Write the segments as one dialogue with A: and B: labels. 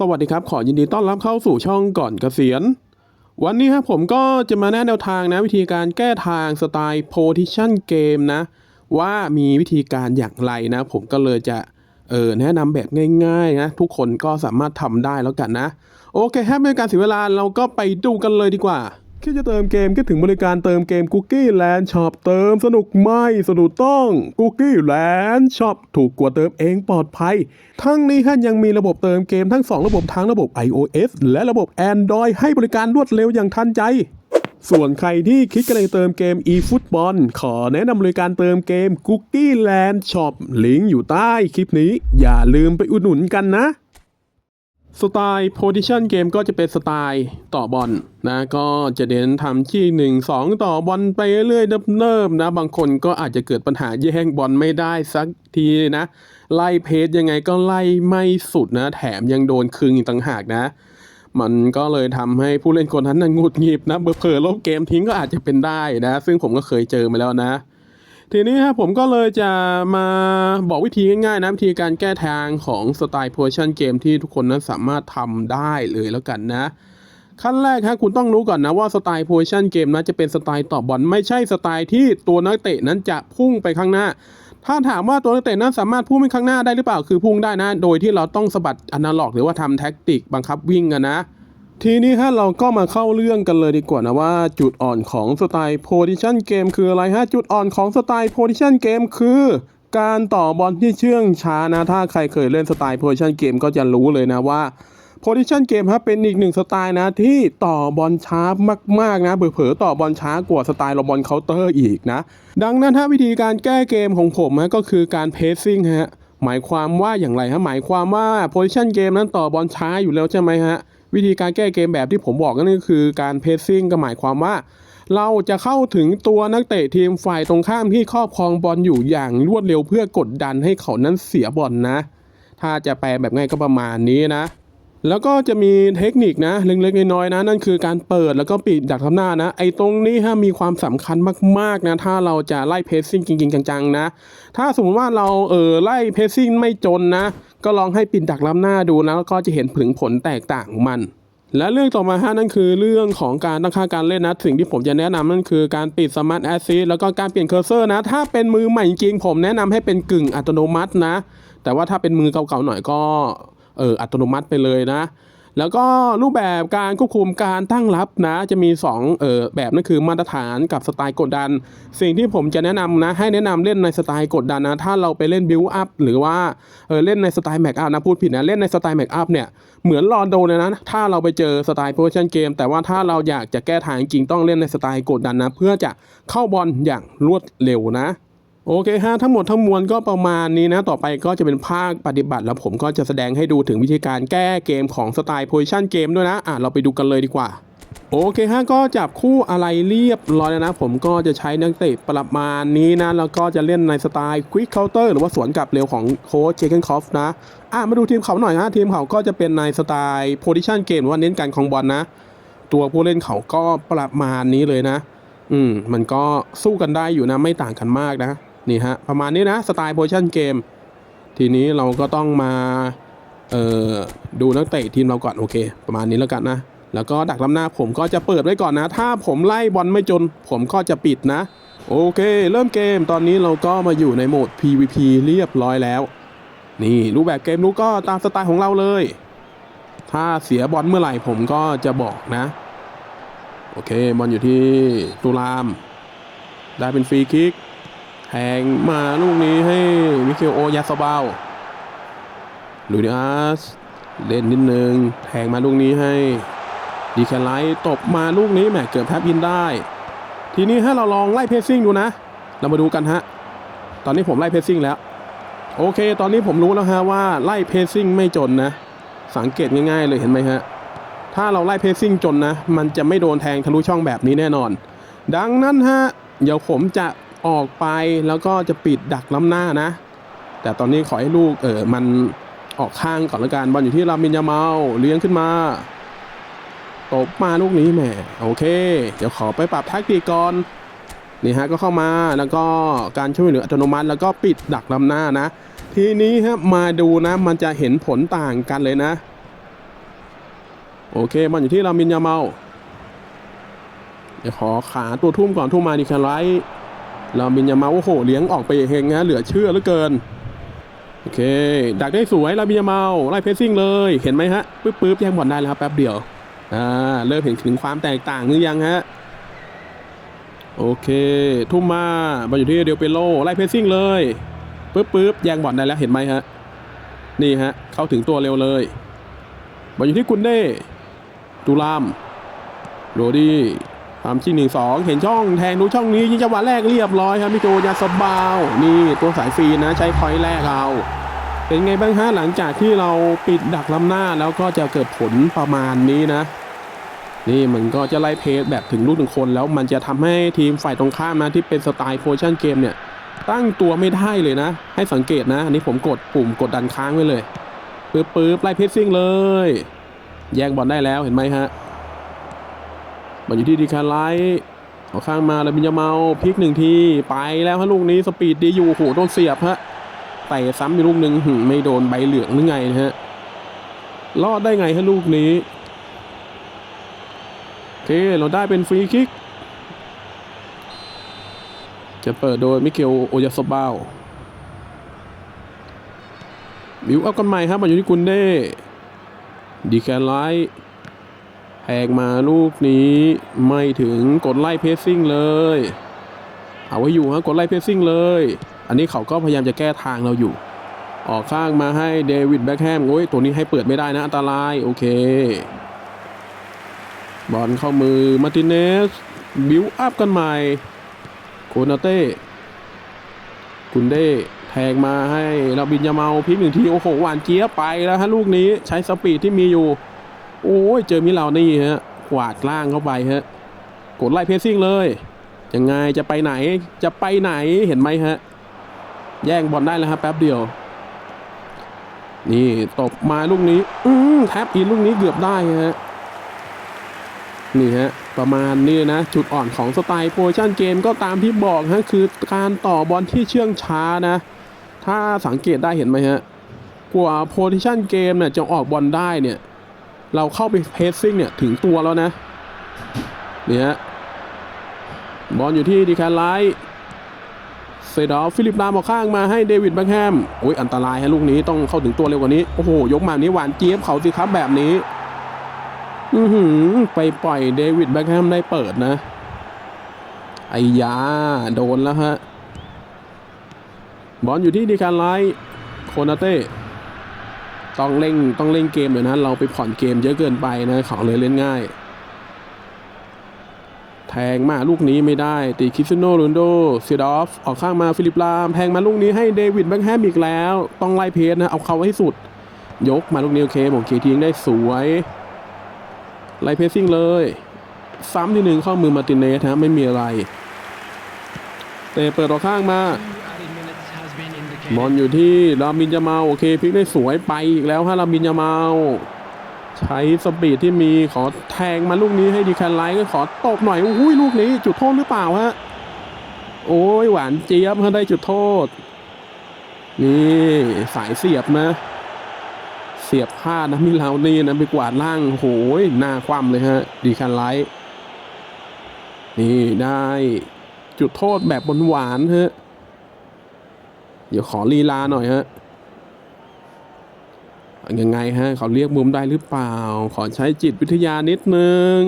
A: สวัสดีครับ ขอยินดีต้อนรับเข้าสู่ช่องก่อนเกษียณ วันนี้ครับผมก็จะมาแนะแนวทางนะ วิธีการแก้ทางสไตล์ position game นะ ว่ามีวิธีการอย่างไรนะ ผมก็เลยจะเออแนะนำแบบง่ายๆนะทุกคนก็สามารถทำได้แล้วกันนะ โอเคครับไม่การเสียเวลาเราก็ไปดูกันเลยดีกว่า คิดจะเติมเกมคิดถึงบริการเติมเกมคุกกี้แลนด์ช็อปเติมสนุกไม่สนุกต้องคุกกี้แลนด์ช็อปถูกกว่าเติมเองปลอดภัย ทั้งนี้ท่านยังมีระบบเติมเกมทั้ง 2 ระบบทั้งระบบ iOS และระบบ Android ให้บริการรวดเร็วอย่างทันใจส่วนใครที่คิดกำลังเติมเกม eFootball ขอแนะนำบริการเติมเกม Cookie Land Shop ลิงก์อยู่ใต้คลิปนี้ อย่าลืมไปอุดหนุนกันนะ สไตล์ position game ก็จะเป็นสไตล์ต่อบอลนะ ก็จะเน้นทำที่ 1 2 ต่อบอลไปเรื่อยเนิบๆนะ บางคนก็อาจจะเกิดปัญหาแย่งบอลไม่ได้สักทีนะ ไล่เพจยังไงก็ไล่ไม่สุดนะ แถมยังโดนคืนอีกต่างหากนะ มันก็เลยทำให้ผู้เล่นคนนั้นงุดหงิดนะเผลอลบเกมทิ้งก็อาจจะเป็นได้นะ ซึ่งผมก็เคยเจอมาแล้วนะ ทีนี้ครับผมก็เลยจะมาบอกวิธีง่ายๆนะวิธีการแก้ทางของสไตล์ position game ที่ทุกคนนั้นสามารถทำได้เลยแล้วกันนะ ขั้นแรกฮะคุณต้องรู้ก่อนนะว่าสไตล์ position game นั้นจะเป็นสไตล์ต่อบอลไม่ใช่สไตล์ที่ตัวนักเตะนั้นจะพุ่งไปข้างหน้า ถ้าถามว่าตัวนักเตะนั้นสามารถพุ่งไปข้างหน้าได้หรือเปล่าคือพุ่งได้นะ โดยที่เราต้องสะบัดอนาล็อก หรือว่าทำแท็กติกบังคับวิ่งกันนะ ทีนี้ฮะเราก็มาเข้าเรื่องกันเลยดีกว่านะว่าจุดอ่อนของสไตล์ position game คืออะไรฮะ จุดอ่อนของสไตล์ position game คือการต่อบอลที่เชื่องช้านะ ถ้าใครเคยเล่นสไตล์ position game ก็จะรู้เลยนะว่า position game ครับเป็นอีกหนึ่งสไตล์นะที่ต่อบอลช้ามากๆนะเผลอๆต่อบอลช้ากว่าสไตล์เราบอลเคาน์เตอร์อีกนะ ดังนั้นถ้าวิธีการแก้เกมของผมฮะก็คือการ pacing ฮะหมายความว่าอย่างไรฮะหมายความว่า position game นั้นต่อบอลช้าอยู่แล้วใช่ไหมฮะ วิธีการแก้เกมแบบที่ผมบอกนั่นก็คือการเพสซิ่งก็หมายความว่า เราจะเข้าถึงตัวนักเตะทีมฝ่ายตรงข้ามที่ครอบครองบอลอยู่อย่างรวดเร็วเพื่อกดดันให้เขานั้นเสียบอลนะถ้าจะแปลแบบง่ายก็ประมาณนี้นะแล้วก็จะมีเทคนิคนะเล็กๆน้อยๆนะ นั่นคือการเปิดแล้วก็ปิดดักทำหน้านะ ไอ้ตรงนี้ฮะมีความสำคัญมากๆนะ ถ้าเราจะไล่เพสซิ่งจริงๆ จังๆ นะ ถ้าสมมติว่าเราเออไล่เพสซิ่งไม่จนนะ ก็ลองให้ปินดักล้ำหน้าดูนะแล้วก็จะเห็นผลผลแตกต่างของมัน และเรื่องต่อมาฮะนั่นคือเรื่องของการตั้งค่าการเล่นนะ สิ่งที่ผมจะแนะนำนั่นคือการปิดสมาร์ทแอสซิแล้วก็การเปลี่ยนเคอร์เซอร์นะ ถ้าเป็นมือใหม่จริงผมแนะนำให้เป็นกึ่งอัตโนมัตินะ แต่ว่าถ้าเป็นมือเก่าๆหน่อยก็เอออัตโนมัติไปเลยนะ แล้วก็รูปแบบการควบคุมการตั้งรับนะจะมี2เออแบบนั่นคือมาตรฐานกับสไตล์กดดัน สิ่งที่ผมจะแนะนำนะให้แนะนำเล่นในสไตล์กดดันนะ ถ้าเราไปเล่นบิวอัพหรือว่าเออเล่นในสไตล์แม็กอัพนะพูดผิดนะ เล่นในสไตล์แม็กอัพเนี่ยเหมือนรอนโดเลยนะ ถ้าเราไปเจอสไตล์โพสชั่นเกมแต่ว่าถ้าเราอยากจะแก้ทางจริงต้องเล่นในสไตล์กดดันนะ เพื่อจะเข้าบอลอย่างรวดเร็วนะ โอเคฮะทั้งหมดทั้งมวลก็ประมาณนี้นะ ต่อไปก็จะเป็นภาคปฏิบัติ แล้วผมก็จะแสดงให้ดูถึงวิธีการแก้เกมของสไตล์ position เกมด้วยนะ อะ เราไปดูกันเลยดีกว่า โอเคฮะก็จับคู่อะไรเรียบร้อยแล้วนะ ผมก็จะใช้นักเตะประมาณนี้นะ แล้วก็จะเล่นในสไตล์ quick counter หรือว่าสวนกลับเร็วของโค้ชเจเกนคอฟนะ อะ มาดูทีมเขาหน่อยนะทีมเขาก็จะเป็นในสไตล์ position เกมหรือว่าเน้นการของบอลนะ ตัวผู้เล่นเขาก็ประมาณนี้เลยนะ อืมมันก็สู้กันได้อยู่นะไม่ต่างกันมากนะ นี่ฮะประมาณนี้นะสไตล์โพชั่นเกม ทีนี้เราก็ต้องมาดูนักเตะทีมเราก่อนโอเค ประมาณนี้แล้วกันนะ แล้วก็ดักล้ำหน้าผมก็จะเปิดไว้ก่อนนะ ถ้าผมไล่บอลไม่จน ผมก็จะปิดนะ โอเค เริ่มเกมตอนนี้เราก็มาอยู่ในโหมด PVP เรียบร้อยแล้ว นี่รูปแบบเกมรู้ก็ตามสไตล์ของเราเลย ถ้าเสียบอลเมื่อไหร่ผมก็จะบอกนะ โอเคบอลอยู่ที่ตุลาม ได้เป็นฟรีคิก แทงมาลูกนี้ให้มิเคลโอยาสบาลลูดิอัสเล่นนิดนึงแทงมาลูกนี้ให้ดีแคไลตบมาลูกนี้แหมเกือบแทบยินได้ ทีนี้ให้เราลองไล่เพสซิ่งดูนะ เรามาดูกันฮะ ตอนนี้ผมไล่เพสซิ่งแล้ว โอเค ตอนนี้ผมรู้แล้วฮะว่าไล่เพสซิ่งไม่จนนะ สังเกตง่ายๆเลยเห็นไหมฮะ ถ้าเราไล่เพสซิ่งจนนะ มันจะไม่โดนแทงทะลุช่องแบบนี้แน่นอน ดังนั้นฮะ เดี๋ยวผมจะ ออกไปแล้วก็จะปิดดักล้ำหน้านะ แต่ตอนนี้ขอให้ลูกเออมันออกข้างก่อนละกันบอลอยู่ที่ลามินยาเมาเลี้ยงขึ้นมาตบมาลูกนี้แหมโอเค เดี๋ยวขอไปปรับแท็กติกก่อนนี่ฮะก็เข้ามาแล้วก็การช่วยเหลืออัตโนมัติ แล้วก็ปิดดักล้ำหน้านะ ทีนี้ฮะมาดูนะ มันจะเห็นผลต่างกันเลยนะ โอเคมันอยู่ที่รามินยาเมา เดี๋ยวขอขาตัวทุ่มก่อนทุ่มมาดิคันไร รามินยามาโอ้โหเลี้ยงออกไปเองนะเหลือเชื่อเหลือเกินโอเค ดักได้สวยรามินยาเมาไล่เพสซิ่งเลยเห็นไหมฮะปึ๊บปึ๊บแย่งบอลได้แล้วครับแป๊บเดียวอ่าเริ่มเห็นถึงความแตกต่างหรือยังฮะโอเค ทุ่มมาบอลอยู่ที่เดลเปโลไล่เพสซิ่งเลยปึ๊บปึ๊บแย่งบอลได้แล้วเห็นไหมฮะนี่ฮะเข้าถึงตัวเร็วเลยบอลอยู่ที่กุนเด้ตูรามโรดี้ ความชิงหนึ่งสองเห็นช่องแทงดูช่องนี้ยิงจังหวะแรกเรียบร้อยครับมิโจยาสบาวนี่ตัวสายฟรีนะใช้พอยต์แรกเอาเป็นไงบ้างฮะหลังจากที่เราปิดดักล้ำหน้าแล้วก็จะเกิดผลประมาณนี้นะ นี่มันก็จะไล่เพจแบบถึงลูกหนึ่งคนแล้วมันจะทำให้ทีมฝ่ายตรงข้ามนะที่เป็นสไตล์โพชั่นเกมเนี่ย ตั้งตัวไม่ได้เลยนะ ให้สังเกตนะ อันนี้ผมกดปุ่มกดดันค้างไว้เลยปึ๊บปึ๊บไล่เพสซิ่งเลย แย่งบอลได้แล้วเห็นไหมฮะ บอลอยู่ที่ดีแคาไลท์เอาข้างมาแล้วบินยาเมาพลิกหนึ่งทีไปแล้วฮะลูกนี้สปีดดีอยู่โหโดนเสียบฮะเตะซ้ำอีกลูกหนึ่งหึไม่โดนใบเหลืองหรือไงนะฮะรอดได้ไงฮะลูกนี้โอเคเราได้เป็นฟรีคิก จะเปิดโดยมิเกลโอยาสบาวบิวอัพกันใหม่ครับมาอยู่ที่กุนเด้ดีแคนไลท์ แหกมาลูกนี้ไม่ถึงกดไล่เพสซิ่งเลย เอาไว้อยู่ฮะกดไล่เพสซิ่งเลย อันนี้เขาก็พยายามจะแก้ทางเราอยู่ ออกข้างมาให้เดวิดแบ็คแฮมโอ้ยตัวนี้ให้เปิดไม่ได้นะ อันตรายโอเค บอลเข้ามือมาร์ติเนส บิวอัพกันใหม่ โคนาเต้กุนเด้แทงมาให้เราบินยาเมาพลิกหนึ่งที โอ้โหหวานเจี๊ยบไปแล้วฮะลูกนี้ใช้สปีดที่มีอยู่ โอ้ยเจอมิลาวนี่ฮะกวาดล่างเข้าไปฮะกดไล่เพสซิ่งเลยยังไงจะไปไหนจะไปไหนเห็นไหมฮะ แย่งบอลได้แล้วครับแป๊บเดียว นี่ตบมาลูกนี้ อืมแท็บอินลูกนี้เกือบได้ฮะนี่ฮะประมาณนี้นะ จุดอ่อนของสไตล์โพชั่นเกมก็ตามที่บอกฮะคือการต่อบอลที่เชื่องช้านะ ถ้าสังเกตได้เห็นไหมฮะกว่าโพซิชันเกมเนี่ยจะออกบอลได้เนี่ย เราเข้าไปเพสซิ่งเนี่ยถึงตัวแล้วนะเนี่ยฮะบอลอยู่ที่ดีแคนไลท์เซดอฟฟิลิปลามออกข้างมาให้เดวิดแบ็คแฮมโอ้ยอันตรายฮะลูกนี้ต้องเข้าถึงตัวเร็วกว่านี้ โอ้โห ยกมานี้หวานเจี๊ยบเขาสิครับแบบนี้ อือหือไปปล่อยเดวิดแบ็คแฮมได้เปิดนะไอ้ยา โดนแล้วฮะ บอลอยู่ที่ดีการไลท์โคนาเต้ ต้องเล่งต้องเล่นเกมเลยนะเราไปผ่อนเกมเยอะเกินไปนะเขาเลยเล่นง่าย แทงมาลูกนี้ไม่ได้ ตีคริสโนโรนโดเซียดอฟออกข้างมาฟิลิปลามแทงมาลูกนี้ให้เดวิดแบ็คแฮมอีกแล้ว ต้องไล่เพจนะเอาเขาให้สุด ยกมาลูกนี้โอเคบอเคทีงได้สวยไล่เพสซิ่งเลย ซ้ำทีหนึ่งเข้ามือมาตินเนสฮะไม่มีอะไรแต่เปิดออกข้างมา บอลอยู่ที่รามินยามาโอเคพลิกได้สวยไปอีกแล้วฮะรามินยามาใช้สปีดที่มีขอแทงมาลูกนี้ให้ดีแคนไลท์ก็ขอตบหน่อยอุ้ยลูกนี้ จุดโทษหรือเปล่าฮะโอ้ยหวานเจี๊ยบฮะได้จุดโทษ นี่สายเสียบนะเสียบพลาดนะมิลาวนี่นะไปกวาดล่างโหยหน้าคว่ำเลยฮะ ดีแคนไลท์นี่ได้จุดโทษแบบบนหวานฮะ ดี๋ยวขอลีลาหน่อยฮะยังไงฮะเขาเรียกมุมได้หรือเปล่า ขอใช้จิตวิทยานิดนึง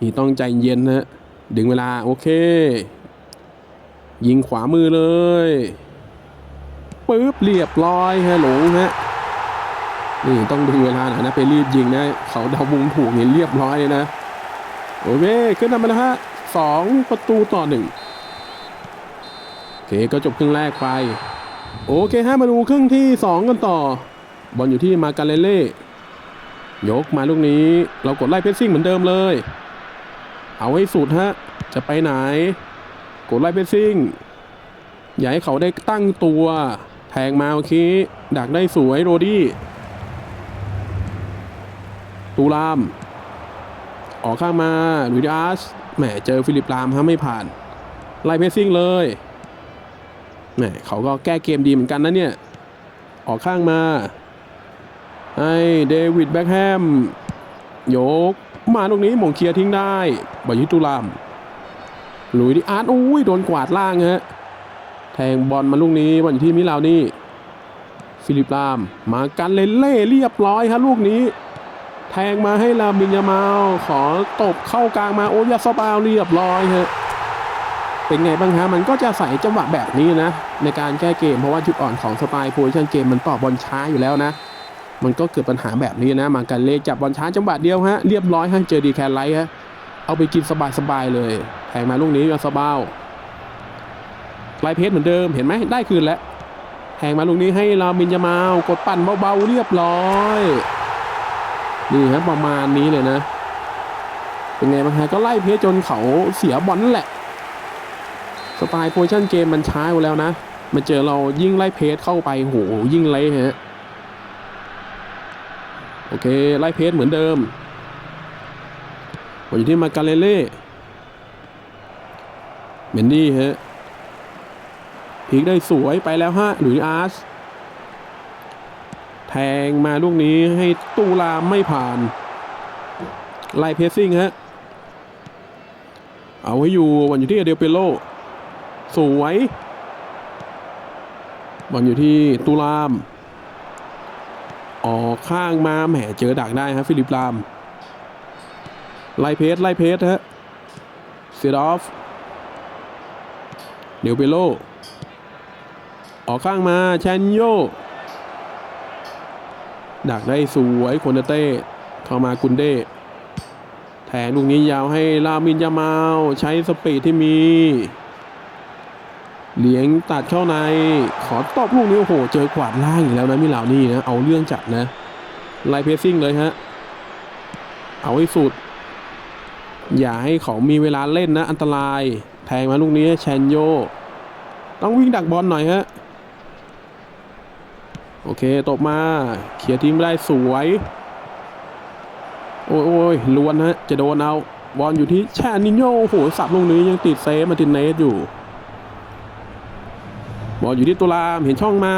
A: นี่ต้องใจเย็นฮะดึงเวลาโอเค ยิงขวามือเลยปึ๊บเรียบร้อยฮะหลงฮะนี่ต้องดึงเวลาหน่อยนะไปรีบยิงนะ เขาเดามุมถูกนี่เรียบร้อยเลยนะ โอเค ขึ้นนำมาแล้วฮะสองประตูต่อหนึ่ง เคก็จบครึ่งแรกไป โอเคฮะมาดูครึ่งที่ 2 กันต่อ บอลอยู่ที่มาการเลเล่ยกมาลูกนี้ เรากดไล่เพสซิ่งเหมือนเดิมเลย เอาให้สุดฮะ จะไปไหน กดไล่เพสซิ่งอย่าให้เขาได้ตั้งตัวแทงมาโอเคดักได้สวยโรดี้ตูราม ออกข้างมาลุยดิอาสแหมเจอฟิลิปลามฮะไม่ผ่าน ไล่เพสซิ่งเลย แหมเขาก็แก้เกมดีเหมือนกันนะเนี่ย ออกข้างมาให้เดวิดแบ็คแฮมยก มาตรงนี้มงเคลียร์ทิ้งได้บายุตุลามหลุยดิอาร์ตอุ้ยโดนกวาดล่างฮะแทงบอลมาลูกนี้บอลอยู่ที่มิลาวนี่ฟิลิปลาม มากันเลนเล่เรียบร้อยครับลูกนี้ แทงมาให้ลามินยามาลขอตบเข้ากลางมาโอ้ยาซาบาวเรียบร้อยฮะ เป็นไงบ้างฮะ มันก็จะใส่จังหวะแบบนี้นะ ในการแก้เกมเพราะว่าจุดอ่อนของสไตล์โพชันเกมมันต่อบอลช้าอยู่แล้วนะ มันก็เกิดปัญหาแบบนี้นะ มากันเล่จับบอลช้าจังหวะเดียวฮะ เรียบร้อยฮะ เจอดีแคร์ไลท์ฮะ เอาไปกินสบายๆเลยแทงมาลูกนี้ยาซาบาวลท์เพจเหมือนเดิมเห็นไหมได้คืนแล้วแทงมาลูกนี้ให้ลามินยามากดปั่นเบาๆเรียบร้อยนี่ครับประมาณนี้เลยนะ เป็นไงบ้างฮะก็ไล่เพชรจนเขาเสียบอลนั่นแหละ สไตล์โพชั่นเกมมันช้าอยู่แล้วนะมาเจอเรายิ่งไล่เพจเข้าไปโหยิ่งเละฮะโอเค ไล่เพจเหมือนเดิมบอลอยู่ที่มาการเลเล่เมนดี้ฮะพลิกได้สวยไปแล้วฮะหลุยส์อาร์สแทงมาลูกนี้ให้ตูลามไม่ผ่าน ไล่เพสซิ่งฮะ เอาไว้อยู่บอลอยู่ที่เดลเปโล สวยบอลอยู่ที่ตูลาม ออกข้างมาแหมเจอดักได้ฮะฟิลิปลาม ไล่เพสไล่เพสฮะเซดอฟเดลเปโล ออกข้างมาแชนโย ดักได้สวยโคนาเต้เข้ามากุนเด้แทงลูกนี้ยาวให้ลามินยามาใช้สปีดที่มี เลี้ยงตัดเข้าในขอตบลูกนี้โอ้โหเจอกวาดล่างอีกแล้วนะมิลาวนี่นะเอาเรื่องจัดนะไล่เพสซิ่งเลยฮะเอาให้สุด อย่าให้เขามีเวลาเล่นนะ อันตราย แทงมาลูกนี้แชนโย ต้องวิ่งดักบอลหน่อยฮะโอเคตบมาเขียทิ้งไม่ได้สวย โอ้ยโอ้ยล้วนฮะจะโดนเอาบอลอยู่ที่แชานิโยโอ้โหสับลงนี้ยังติดเซฟมาตินเนสอยู่ อลอยู่ที่ตุลามเห็นช่องมา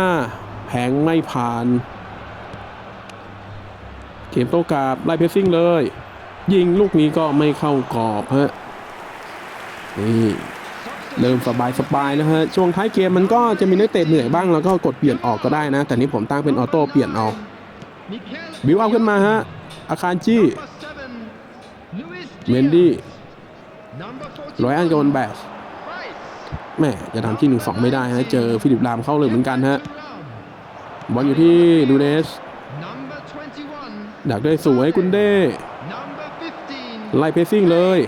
A: แผงไม่ผ่าน เกมโต้กลับไล่เพสซิ่งเลย ยิงลูกนี้ก็ไม่เข้ากรอบฮะนี่เริ่มสบายสบายนะฮะ ช่วงท้ายเกมมันก็จะมีนักเตะเหนื่อยบ้างแล้วก็กดเปลี่ยนออกก็ได้นะ แต่นี้ผมตั้งเป็นออโต้เปลี่ยนเอาบิวเอาขึ้นมาฮะ อาคารจี้เมนดี้ร้อยอันกับวันแบส แม่จะทำที่หนึ่งสองไม่ได้ฮะเจอฟิลิปลามเข้าเลยเหมือนกันฮะบอลอยู่ที่ดูเนสดักได้สวยกุนเด้ไล่เพสซิ่งเลย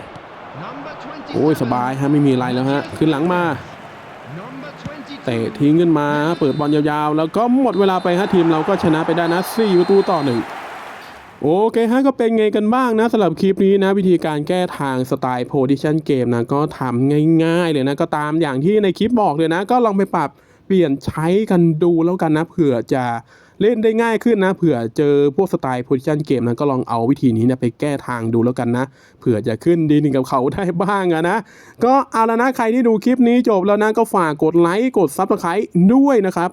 A: โอ้ยสบายฮะไม่มีอะไรแล้วฮะขึ้นหลังมาเตะทิ้งขึ้นมา เปิดบอลยาวๆ แล้วก็หมดเวลาไปฮะทีมเราก็ชนะไปได้นะ4ประตูต่อหนึ่ง โอเคฮะก็เป็นไงกันบ้างนะสำหรับคลิปนี้นะ วิธีการแก้ทางสไตล์โพดิชันเกมนะก็ทำง่ายๆเลยนะ ก็ตามอย่างที่ในคลิปบอกเลยนะ ก็ลองไปปรับเปลี่ยนใช้กันดูแล้วกันนะเผื่อจะเล่นได้ง่ายขึ้นนะเผื่อเจอพวกสไตล์โพดิชันเกมนะก็ลองเอาวิธีนี้นะไปแก้ทางดูแล้วกันนะเผื่อจะขึ้นดีหนึ่งกับเขาได้บ้างอะนะ ก็เอาละนะใครที่ดูคลิปนี้จบแล้วนะก็ฝากกดไลค์กดซับสไครต์ด้วยนะครับ